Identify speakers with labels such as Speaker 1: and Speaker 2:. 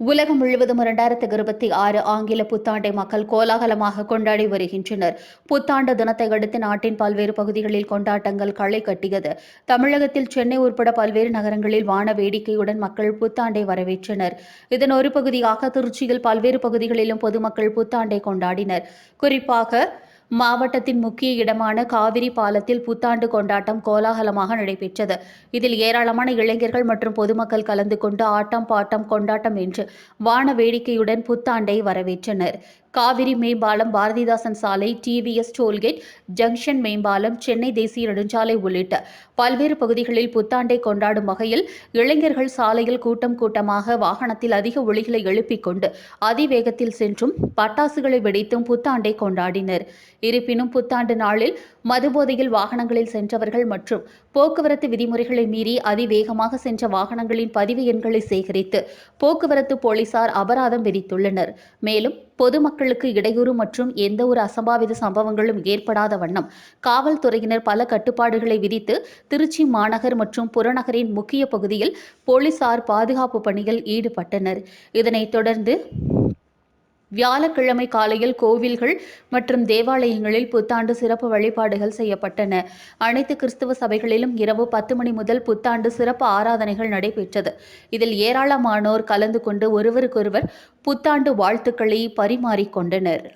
Speaker 1: உலகம் முழுவதும் இரண்டாயிரத்தி இருபத்தி ஆறு ஆங்கில புத்தாண்டை மக்கள் கோலாகலமாக கொண்டாடி வருகின்றனர். புத்தாண்டு தினத்தை அடுத்து நாட்டின் பல்வேறு பகுதிகளில் கொண்டாட்டங்கள் களை கட்டியது. தமிழகத்தில் சென்னை உட்பட பல்வேறு நகரங்களில் வான வேடிக்கையுடன் மக்கள் புத்தாண்டை வரவேற்றனர். இதன் ஒரு பகுதியாக திருச்சியில் பல்வேறு பகுதிகளிலும் பொதுமக்கள் புத்தாண்டை கொண்டாடினர். குறிப்பாக மாவட்டத்தின் முக்கிய இடமான காவிரி பாலத்தில் புத்தாண்டு கொண்டாட்டம் கோலாகலமாக நடைபெற்றது. இதில் ஏராளமான இளைஞர்கள் மற்றும் பொதுமக்கள் கலந்து கொண்டு ஆட்டம் பாட்டம் கொண்டாட்டம் என்று வான வேடிக்கையுடன் புத்தாண்டை வரவேற்றனர். காவிரி மேம்பாலம் பாரதிதாசன் சாலை டிவிஎஸ் டோல்கேட் ஜங்ஷன் மேம்பாலம் சென்னை தேசிய நெடுஞ்சாலை உள்ளிட்ட பல்வேறு பகுதிகளில் புத்தாண்டை கொண்டாடும் வகையில் இளைஞர்கள் சாலையில் கூட்டம் கூட்டமாக வாகனத்தில் அதிக ஒளிகளை எழுப்பிக் கொண்டு அதிவேகத்தில் சென்றும் பட்டாசுகளை வெடித்தும் புத்தாண்டை கொண்டாடினர். இருப்பினும் புத்தாண்டு நாளில் மதுபோதையில் வாகனங்களில் சென்றவர்கள் மற்றும் போக்குவரத்து விதிமுறைகளை மீறி அதிவேகமாக சென்ற வாகனங்களின் பதிவு எண்களை சேகரித்து போக்குவரத்து போலீசார் அபராதம் விதித்துள்ளனர். மேலும் பொதுமக்களுக்கு இடையூறு மற்றும் எந்த ஒரு அசம்பாவித சம்பவங்களும் ஏற்படாத வண்ணம் காவல்துறையினர் பல கட்டுப்பாடுகளை விதித்து திருச்சி மாநகர் மற்றும் புறநகரின் முக்கிய பகுதியில் போலீசார் பாதுகாப்பு பணியில் ஈடுபட்டனர். இதனைத் தொடர்ந்து வியாழக்கிழமை காலையில் கோவில்கள் மற்றும் தேவாலயங்களில் புத்தாண்டு சிறப்பு வழிபாடுகள் செய்யப்பட்டன. அனைத்து கிறிஸ்தவ சபைகளிலும் இரவு பத்து மணி முதல் புத்தாண்டு சிறப்பு ஆராதனைகள் நடைபெற்றது. இதில் ஏராளமானோர் கலந்து கொண்டு ஒருவருக்கொருவர் புத்தாண்டு வாழ்த்துக்களை பரிமாறிக்கொண்டனர்